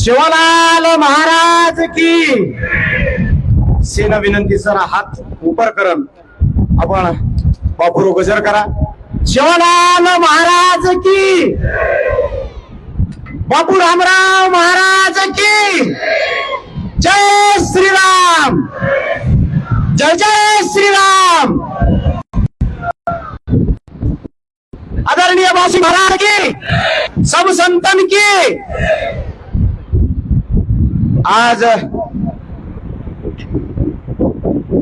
शिवलाल महाराज की. सेना विनंती सर हात उपर करन. आपण बापूर गजर करा. शिवलाल महाराज की. बापू रामराव महाराज की. जय श्रीराम. जय जय श्रीराम. आदरणीय बासी महाराज की. सब संतन की. आज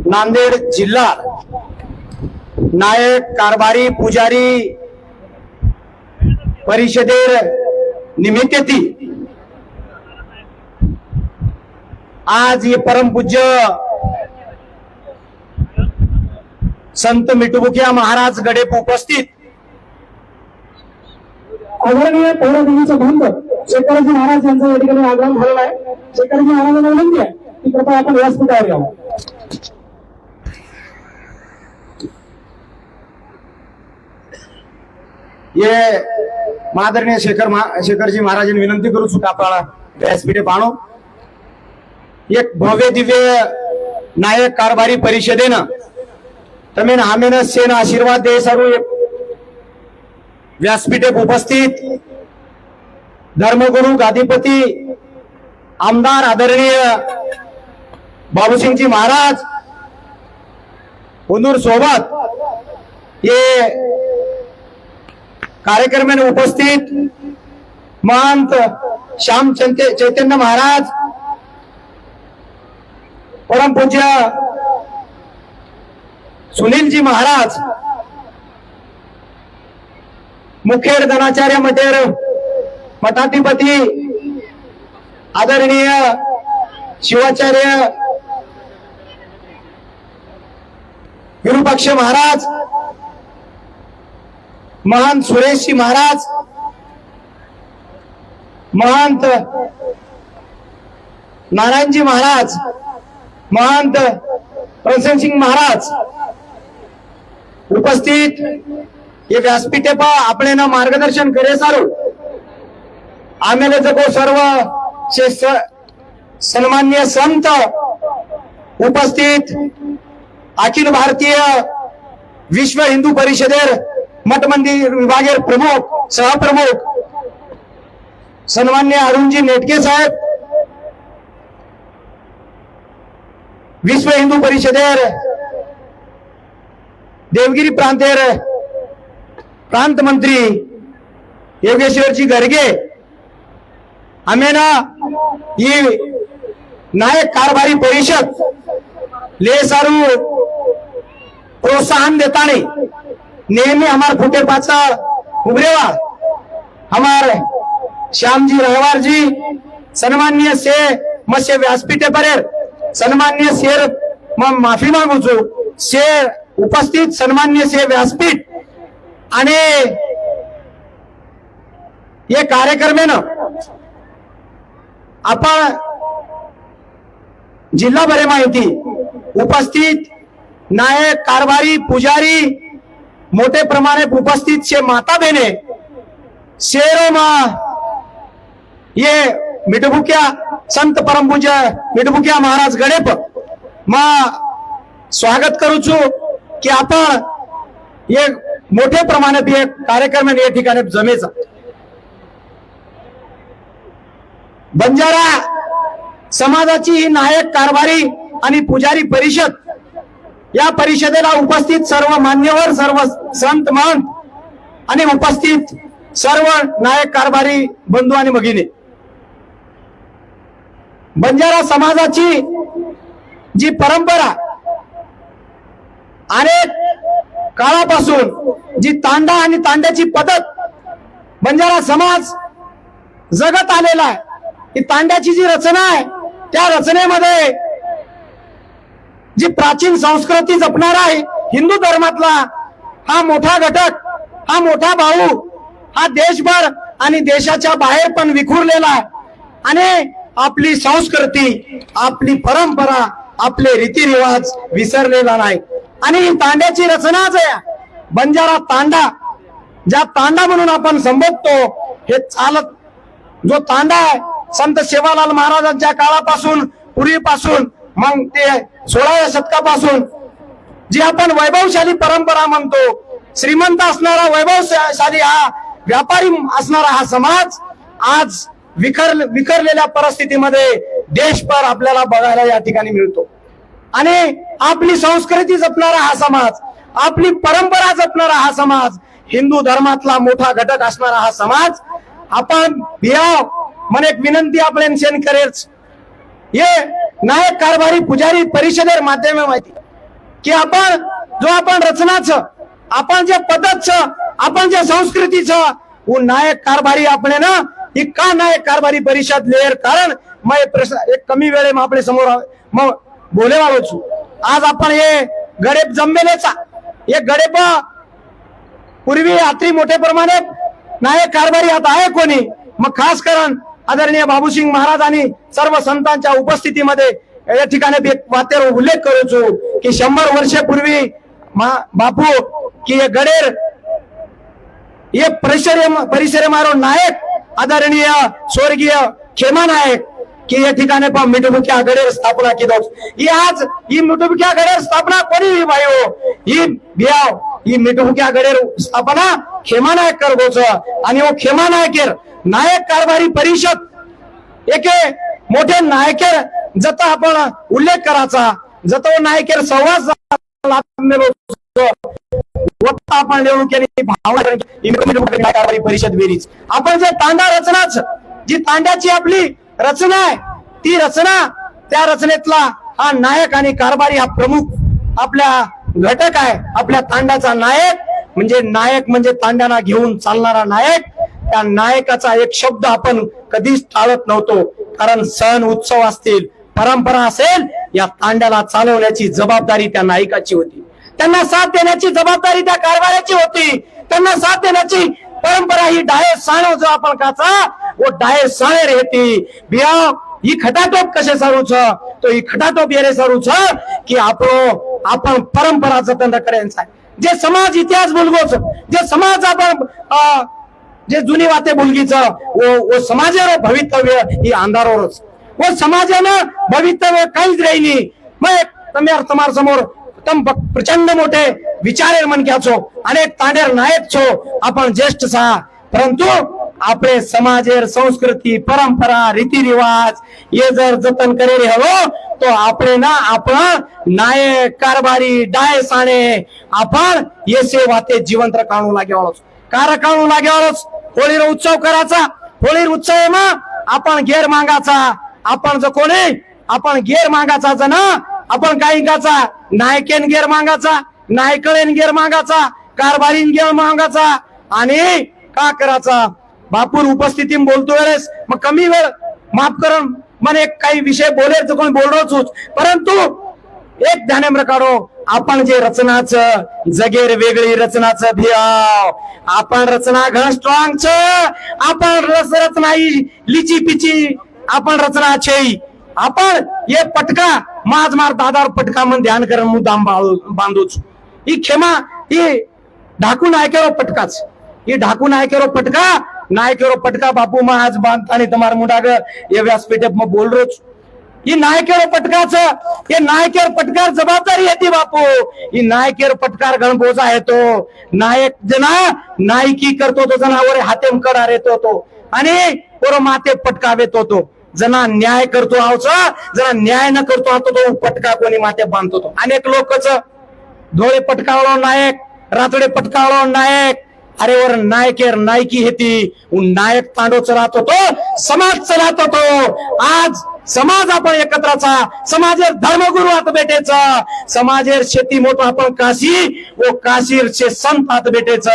नांदेड जिल्हा नायक कारभारी पुजारी परिषदेर निमित्ती आज हे परमपूज्य संत मिठुबुकिया महाराज गडेप उपस्थित आदरणीय पौरदेवीचा भंग शेतकऱ्यांचे महाराज यांचा या ठिकाणी आग्रह झालेला आहे. शेखरजी महाराजांना विनंती आहे की कृपया आपण व्यासपीठावर यावं ये मादरणीय शेखर महा- शेखरजी महाराजांनी विनंती करू सुद्धा आपल्याला व्यासपीठे पाहणो एक भव्य दिव्य नायक कारभारी परिषदेनं तमेन आमेन सेन आशीर्वाद दे सर्व व्यासपीठे उपस्थित. धर्मगुरु गादीपती आमदार आदरणीय बाबूसिंगजी महाराज हुंदूर सोबत हे कार्यक्रम उपस्थित महंत श्याम चैत्य- चैतन्य महाराज परमपूज्य सुनीलजी महाराज मुखेड धनाचार्य मठेर मठाधिपती आदरणीय शिवाचार्य विरूपाक्ष महाराज महान सुरेशजी महाराज महंत नारायणजी महाराज महंत प्रसन्न सिंग महाराज उपस्थित ये व्यासपीठे पर अपने ना मार्गदर्शन करे सारू आम्हाला जगो सर्व. सन्मान्य संत उपस्थित अखिल भारतीय विश्व हिंदू परिषदेर मठ मंदिर विभागेर प्रमुख सहप्रमुख सन्मान्य अरुणजी नेटके साहेब विश्व हिंदू परिषदेर देवगिरी प्रांतेर प्रांत मंत्री योगेश्वरजी गर्गे आम्ही ही नायक कारभारी परिषद ले सारू प्रोत्साहन देताने नेहमी हमार फुटे पाचा उभरेवा. हमार श्यामजी रहवार जी सन्मान्य से मसे व्यासपीठे परेर सन्मान्य शेर म- माफी मागू છું शेर उपस्थित सन्मान्य से व्यासपीठ आणि हे कार्यक्रमेनं आपण जिल्हा बरे माहिती. उपस्थित नायक कारभारी पुजारी मोठे प्रमाणे उपस्थित शे माता बेने शेरो मा ये मिठभुक्या संत परमपूज्य मिठभुक्या महाराज गणेप मा स्वागत करू की आपण एक मोठ्या प्रमाणात एक कार्यक्रम या ठिकाणी जमेचा. बंजारा समाजाची ही नायक कारभारी आणि पुजारी परिषद या परिषदेला उपस्थित सर्व मान्यवर सर्व संत महंत आणि उपस्थित सर्व नायक कारभारी बंधू आणि भगिनी. बंजारा समाजाची जी परंपरा अनेक काळापासून जी तांडा आणि तांड्याची पद्धत बंजारा समाज जगत आलेला आहे ही तांड्याची जी रचना आहे त्या रचनेमध्ये जी प्राचीन संस्कृती जपणारा आहे हिंदू धर्मातला हा मोठा घटक हा मोठा भाऊ हा देशभर आणि देशाच्या बाहेर पण विखुरलेला आणि आपली संस्कृती आपली परंपरा आपले रीतिरिवाज विसरलेला नाही. आणि ही तांड्याची रचनाच आहे बंजारा तांडा ज्या तांडा म्हणून आपण संबोधतो हे चालत जो तांडा आहे संत सेवालाल महाराजांच्या काळापासून पूर्वीपासून मग ते सोळाव्या शतकापासून जी आपण वैभवशाली परंपरा म्हणतो श्रीमंत असणारा वैभवशाली हा व्यापारी असणारा हा समाज आज विखर विखरलेल्या परिस्थितीमध्ये देशभर आपल्याला बघायला या ठिकाणी मिळतो. आणि आपली संस्कृती जपणारा हा समाज आपली परंपरा जपणारा हा समाज हिंदू धर्मातला मोठा घटक असणारा हा समाज आपण भियाव मन एक विनंती આપણે सेंड કરેર છે नायक कारभारी पुजारी परिषदे પરિષદેર માધ્યમે માહિતી કે આપણ જો આપણ રચના છે આપણ જે પદ્ધત છે આપણ જે સંસ્કૃતિ છે ही का नायक कारभारी परिषद लेअर कारण मग प्रश्न एक कमी वेळे मग समोर मग बोले वालो छू आज आपण हे गडेप जमलेलेचा हे गडेप पूर्वी रात्री मोठे प्रमाणे नायक कारभारी आता आहे कोणी मग खास कारण आदरणीय बाबूसिंग महाराज आणि सर्व संतांच्या उपस्थितीमध्ये या ठिकाणी एक वात्यावर उल्लेख करूचो की शंभर वर्षापूर्वी मा- बापू की हे गडेर हे परिसर परिसर मारो नायक आदरणीय स्वर्गीय खेमा नायक की या ठिकाणी पण मिठुमुख्या आघाडीवर स्थापना केली ही आज ही मिठुमुख्या आघाडीवर स्थापना कोणी ही भाई हो? ही बियाव ही मिठुमुख्या गडेर स्थापना खेमा नायक करगोच. आणि हो खेमा नायकेर नायक कारभारी परिषद एके मोठे नायकेर जता आपण उल्लेख करायचा. जता हो नायकेर संवाद आपण लिहून केली भावना परिषद बेरीज आपण जे तांडा रचनाच जी तांड्याची आपली रचना आहे. ती रचना त्या रचनेतला हा नायक आणि कारभारी हा प्रमुख आपल्या घटक आहे आपल्या तांड्याचा नायक. म्हणजे नायक म्हणजे तांड्याना घेऊन चालणारा नायक. त्या नायकाचा एक शब्द आपण कधीच टाळत नव्हतो. कारण सण उत्सव असतील परंपरा असेल या तांड्याला चालवण्याची जबाबदारी त्या नायकाची होती. त्यांना साथ देण्याची जबाबदारी त्या कारभाराची होती. त्यांना साथ देण्याची परंपरा ही डाये साणव जो आपण काचा वो डाये साणे रहती बिया ही खटाटोप कसे सारू छ तो ही खटाटोप येणे सारू छ की आपण आपण परंपरा जतन करेन साहेब. जे समाज इतिहास बोलगोच जे समाज आपण जे जुनी वाते बोलगीचं वो वो समाजावर भवितव्य ही अंधारावरच. वो समाजानं भवितव्य काहीच राहिली. मग तुम्ही समोर उत्तम प्रचंड मोठे विचारे मन क्या छो अनेक तांडेर नायक छो आपण ज्येष्ठ सहा परंतु आपले समाज संस्कृती परंपरा रीती रिवाज ये जर जतन करेल हवं तो आपले ना आपण नायक कारभारी डाय साने आपण येसे वाते जिवंत काढू लागे वाळच कार काढू लागे वाळच होळी उत्सव करायचा. होळी उत्सव आपण गेर मागाचा आपण जर कोणी आपण गेर मागाचा जना आपण काही गाचा नायकेन गेर मागाचा नायकळेन गेर मागाचा कारभारीन गेर मागाचा आणि का करायचा बापूर उपस्थिती बोलतो वेळेस मग कमी वेळ माफ करून एक काही विषय बोलेल तर कोणी बोललो परंतु एक ध्याने काढो आपण जे रचनाचं जगेर वेगळी रचनाचं भियाव. आपण रचना घ स्ट्रॉंग च आपण रस रचना लिची पिची आपण रचना छे आपण हे पटका माझ मार दादार पटका मन ध्यान कर मुद्दाम बांधूच. ही क्षमा ही ढाकू ऐकेरो पटकाच ही ढाकून ऐकेरो पटका नायकेरो पटका बापू मा आज बांधतानी तुम्हार मुडाग या व्यासपीठ मग बोल रोच ही नायकेर पटकाच हे नायकेर पटकार जबाबदारी येते बापू. ही नायकेर पटकार गणबोजा येतो नायक जना नायकी करतो तो जनावर हातेम करणार येतो तो. आणि पोरं माते पटकावेत होतो जना न्याय करतो आवचा जना न्याय न करतो आता तो पटका कोणी माते बांधतो तो. अनेक लोकच धोळे पटकावलो नायक रातडे पटकावलो नायक. अरे वर नायकेर नायकी हेती नायक तांडोच राहत होतो समाज चलात होतो आज समाज आपण एकत्राचा समाजेर धर्मगुरु हात भेटेच समाजेर शेती मोठं आपण काशी व काशीर शे संत आत भेटेच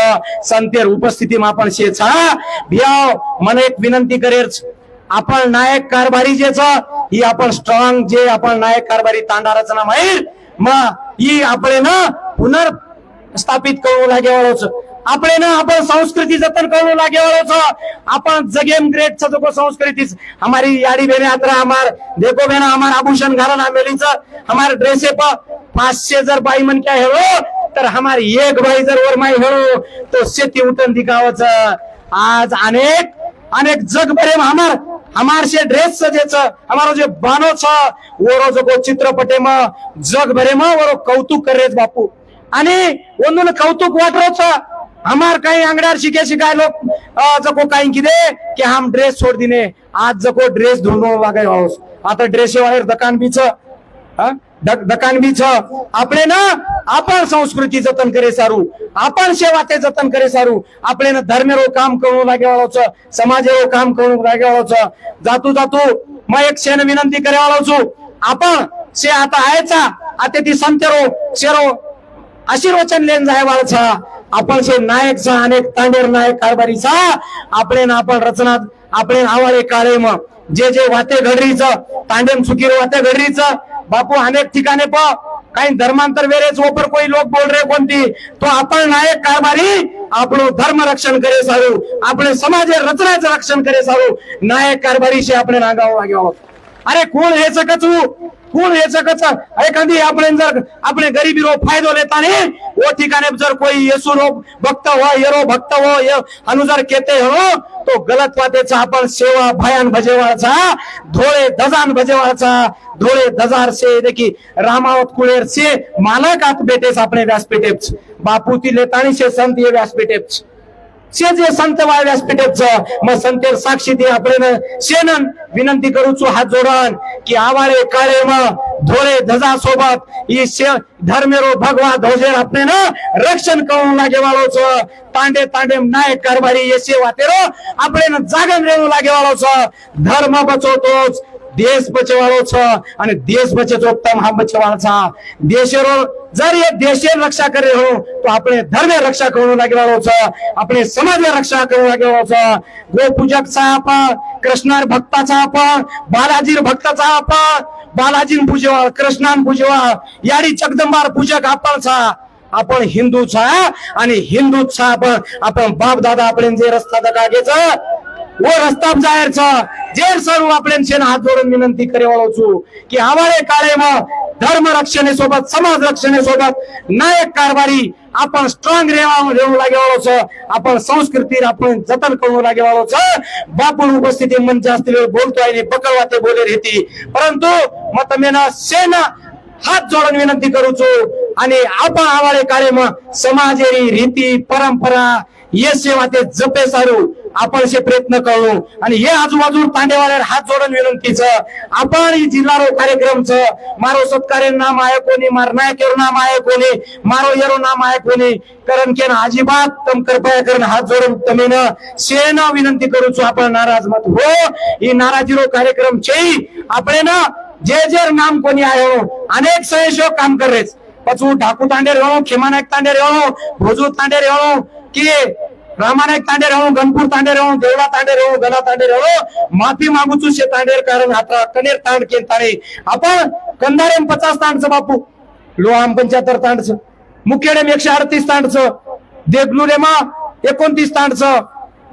संतेर उपस्थिती आपण शेचा. भियाव मन एक विनंती करेल आपण नायक कारभारी जे ही आपण स्ट्रॉंग जे आपण नायक कारभारी तांडा रचना माहीर मग ही आपले ना पुनर स्थापित करू लागे वाढवच आपले ना आपण संस्कृती जतन करू लागे वाढवच आपण जगेम ग्रेट छ जो संस्कृती हमारी याडी बेने यात्रा हमार देखो बेना हमार आभूषण घालन आमेलीच हमार ड्रेसे पाचशे जर बाई मन क्या हेळो तर हमार एक बाई जर वर माई हेळो तो शेती उठन दिखावच आज अनेक अनेक जग भरे हमार हमार से ड्रेस जे छ हमारो जे बानो छ ओरो जको चित्रपटे म जग भरे म ओरो कौतुक करे बापू. आणि ओनून कौतुक वाटरो छ हमार काही अंगडार शिके शिकाय लोक जको काही किदे की हम ड्रेस छोड दिने. आज जको ड्रेस धुनो वागे होस आता ड्रेसे वायर दुकान बीच छ हं? द- दकान बी छ આપણે ना आपण संस्कृती जतन करे सारू आपण सेवा ते जतन करे सारू આપણે ना धर्मेरो काम करू लागे वाळो छ समाजेरो काम करू लागे वाळो छ जातू जातू मग एक शेन विनंती करे वाळो છું आपण से आता आहेचा आता ती संतेरो शेरो आशीर्वचन लेन जाय वाळचा आपण शे नायक सा अनेक तांडेर नायक कारभारीचा આપણે ना आपण रचना આપણે आवाळे काळे मग जे जे वाते घडरीच तांडेम चुकीरो वाते घडरीच बापू अनेक ठिकाणी प. काही धर्मांतर वेळेस वापर कोणी लोक बोल रे कोणती? तो आपण नायक काय मारी आपण धर्म रक्षण करे सारू. आपण समाज रचनाचं रक्षण करे सारू. नायक कारभारीशी आपण नागावं लागेव अरे कोण हे कचू कौन ये सकत एखादी अपने जर अपने गरीबी रो फायदो लेता ने वो ठिकाने जर कोई येसु रो हो, भक्त हो ये भक्त हो ये अनुसार कहते हो तो गलत वाटेचा आपण सेवा भयान भजेवाचा धोळे दजान भजेवाचा धोळे दजार से देखी रामावत कुळेर से मालक आत बेटेस अपने व्यासपीठेच. बापूती लेतानी से संत ये व्यासपीठेच. से जे संत व्यासपीठाचं मग संत साक्षी दे आपण शेनन विनंती करूचू हात जोडन की आवाळे काळे म धोळे धजा सोबत धर्मेरो भगवा ध्वजे आपण रक्षण करून लागे वाळोच. तांडे तांडे नायक कारभारी येशे वातेरो आपण जागण रेणू लागे वाळोच. धर्म बचवतोच देश बचवाळोच आणि देश बचत उत्तम हा बचवाळचा देशेरो जर ये देश रक्षा कर रहे हो तो अपने धर्म रक्षा करू लागणार अपने समाज रक्षा करू लागणार गोपूजकचा आपण कृष्णार भक्ता आपण बालाजी भक्ताचा आप बालाजी पूजवा कृष्णान पूजवा यारी जगदंबार पूजक आपणचा. आपण हिंदू हिंदूचा आणि हिंदूचा आपण आपण बाप दादा आपले जे रस्ता दगागेचा वो रस्ता जाहीरचा जे सर्व आपण हात जोडून विनंती करे वळवचू की आम्हाला काळे मग धर्म रक्षणेसोबत समाज रक्षणेसोबत नायक कारभारी आपण स्ट्रॉंग रेवू लागे वाळोच आपण संस्कृती आपण जतन करू लागे वाळोच बापून उपस्थिती मन जास्त वेळ बोलतोय आणि पकडवाते बोले रेती परंतु मत मेना सेना हात जोडून विनंती करूचो आणि आपण आवाळे काळे मग समाजेरी रीती परंपरा ये सेवा ते जपे सारू आपण असे प्रयत्न करू. आणि हे आजूबाजू तांडेवाल्यावर हात जोडून विनंतीच आपण जिल्हा रो कार्यक्रमच मारो सत्कार्य नाम आहे कोणी मार नायकेरो नाम आहे कोणी मारो येरो नाम आहे कोणी कारण ना अजिबात तम कृपया करून हात जोडून तमीन सेन विनंती करूचो आपण नाराज मत. हो ही नाराजी रो कार्यक्रम चे आपण ना जे जे नाम कोणी आहे हो. अनेक सहयोग काम करेच पचू ढाकू तांडेर हो, येऊ खेमा तांडेर येऊ भोजू तांडे येऊ की प्रामाणिक तांडे राहू गणपूर तांडे राहू देवळा तांडे राहू गणा तांडे राहू माफी मागूचू शे तांडेर कारण हातरा कनेर तांड केन ताणे. आपण कंधारे पचास तांडचं बापू लोहाम पंच्याहत्तर तांडचं मुख्यडेम एकशे अडतीस तांडचं देगलुरेमा एकोणतीस तांडचं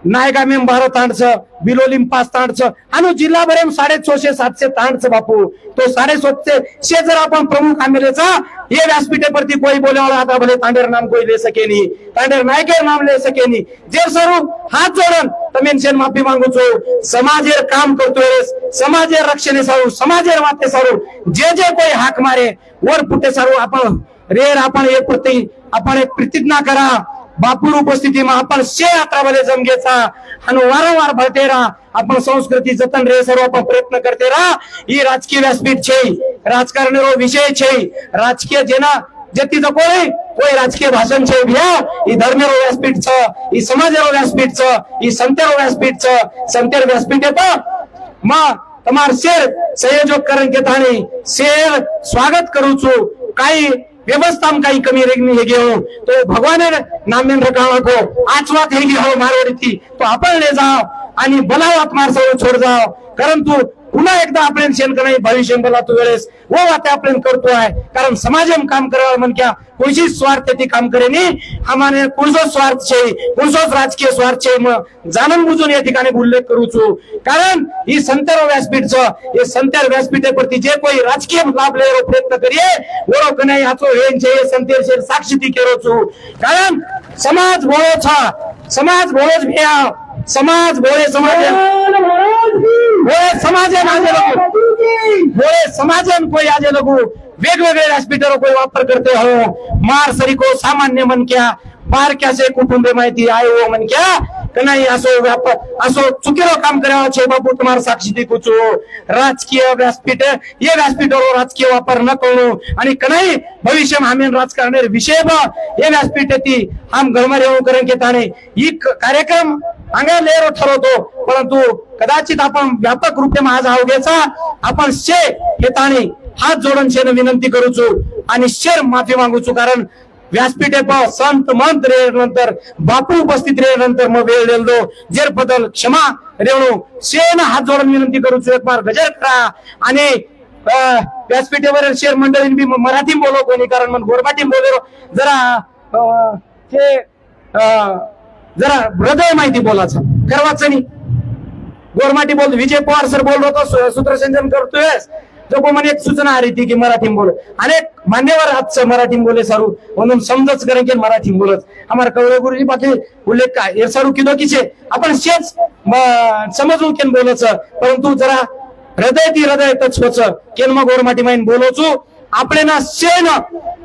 नायगामेम बारो तांडच बिलोलीम पाच तांडच आणि जिल्हाभरेम साडे सोशे सातशे तांडच बापू. तो साडे सोशे शे जर आपण प्रमुख आमेलेचा ये व्यासपीठे परती कोई बोले वाला आता भले तांडेर नाम कोई ले सकेनी तांडेर नायकेर नाम ले सकेनी. जे सरू हात जोडन तमेन माफी मागू छो समाजेर काम करतोय समाजेर रक्षणे सारू समाजेर वाते सारू जे जे कोई हाक मारे वर फुटे सारू आपण रेर आपण एक प्रति आपण एक प्रतिज्ञा करा. बापूर उपस्थितीमा आपण शे अकरा मध्ये जम जमगेचा आणि वारंवार भरते रा. आपण संस्कृती जतन रे सर्व आपण प्रयत्न करते रा. ही राजकीय व्यासपीठ छे. राजकारण विषय छे. राजकीय जेना जतीचा कोणी कोई राजकीय भाषण छे. भ्या ही धर्मेरो व्यासपीठ छ. समाज रो व्यासपीठ छ. ही संतेरो व्यासपीठ छ. संतेर व्यासपीठ येतो मा તમાર शेर सहयोग करण કે તાણી શેર સ્વાગત કરું છું કાઈ व्यवस्थाમાં काही कमी रेगणी हे घेऊ तो भगवान नामेन रकावा को आचवात हे घेऊ थी तो आपण ले जाओ आणि बनावात मार छोड जाव. परंतु पुन्हा एकदा आपण शेणक नाही भविष्य बोला तू वेळेस. वो वाते आपण आहे. कारण समाजम काम करावं म्हणक्या कोणशी स्वार्थ ती काम करेनी आम्हाला कुणसो स्वार्थ छे कुणसोच राजकीय स्वार्थ छे मग जाणून बुजून या ठिकाणी उल्लेख करू कारण ही संतर व्यासपीठचं हे संतेर व्यासपीठेप्रती जे कोई राजकीय लाभ लेरो प्रयत्न करिये ओळख नाही हाचो हेन छे संतेर शेर साक्षी ती केरो कारण समाज भोळो छा समाज भोळोच भे समाज भोळे समाज. भोळे समाज आहे भोळे समाजन कोई आजे लगू वेगवेगळे हॉस्पिटल कोई वापर करते हो. मार सरी को सामान्य मन क्या. बार से कुटुंबे माहिती आहे हो मन क्या. का नाही असो व्यापार असो चुकीलो काम करावं छे बापू तुम्हाला साक्षी दे कुचो राजकीय व्यासपीठ ये व्यासपीठावर राजकीय वापर न करू आणि कनाई भविष्य में हमें राजकारण विषय ब ये व्यासपीठ ती हम घरमध्ये येऊन करेन की ताने ही क- कार्यक्रम अंगा लेरो ठरवतो परंतु कदाचित आपण व्यापक रूपे माझा अवघ्याचा आपण शे हे ताणे हात जोडून शेन विनंती करूचू आणि शेर माफी मागूचू कारण व्यासपीठे पाव संत मंत रे नंतर बापू उपस्थित रे नंतर मग वेळ देलो जेर बदल क्षमा रेवणू शेन हात जोडून विनंती करू एक बार गजर करा. आणि अं, व्यासपीठेवर शेर मंडळीन बी मराठी बोलो कोणी कारण मग गोरबाटी बोलो. जरा अं, ते अं, जरा हृदय माहिती बोलायचं करवाचं नाही. गोरमाटी बोल विजय पवार सर बोललो होतो सु- सूत्रसंचन करतोय लोक एक सूचना आ रही थी कि मराठी बोले. अनेक मान्यवर हाथ मराठी बोले सारू. म्हणून समजच करें कि मराठी बोलत. हमारा कवळे गुरुजी बाकी उल्लेख का हे सारू किदो किसे आपण शेच समजून केन बोलच परंतु जरा हृदय ती हृदय तत्वच केन मग गोरमाटी माईन बोलोचू आपले ना शेन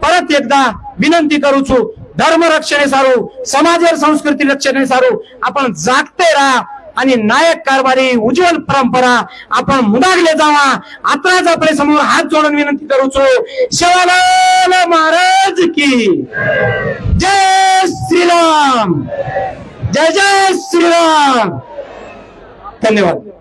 परत एकदा विनंती करूचू. धर्म रक्षणे सारू समाज संस्कृती रक्षणे सारू. आपण जागते राहा आणि नायक कारभारी उज्ज्वल परंपरा आपण मुदागले जावा. आताच आपले समोर हात जोडून विनंती करूचो शिवालाल महाराज की जय श्रीराम. जय जय श्रीराम. धन्यवाद.